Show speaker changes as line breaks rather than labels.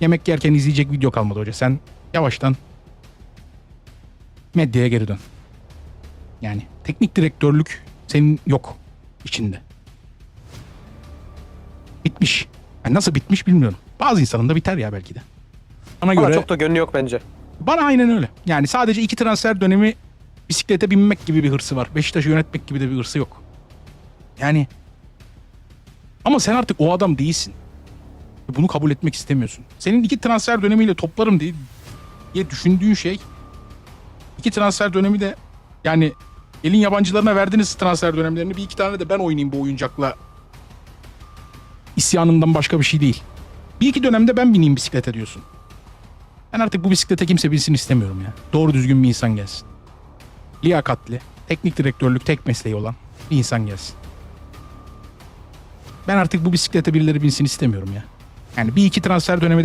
yemek yerken izleyecek video kalmadı hoca. Sen yavaştan medyaya geri dön. Yani teknik direktörlük senin yok içinde. Bitmiş. Yani nasıl bitmiş bilmiyorum. Bazı insanın da biter ya belki de. Bana
Ama
göre
çok da gönlü yok bence.
bana aynen öyle. Yani sadece iki transfer dönemi bisiklete binmek gibi bir hırsı var. Beşiktaş'ı yönetmek gibi de bir hırsı yok. Yani ama sen artık o adam değilsin. Bunu kabul etmek istemiyorsun. Senin iki transfer dönemiyle toplarım diye, diye düşündüğün şey iki transfer dönemi de yani elin yabancılarına verdiniz transfer dönemlerini bir iki tane de ben oynayayım bu oyuncakla isyanından başka bir şey değil. Bir iki dönemde ben bineyim bisiklete diyorsun. Ben artık bu bisiklete kimse binsin istemiyorum ya. Doğru düzgün bir insan gelsin. Liyakatli, teknik direktörlük tek mesleği olan bir insan gelsin. Ben artık bu bisiklete birileri binsin istemiyorum ya. Yani bir iki transfer dönemi de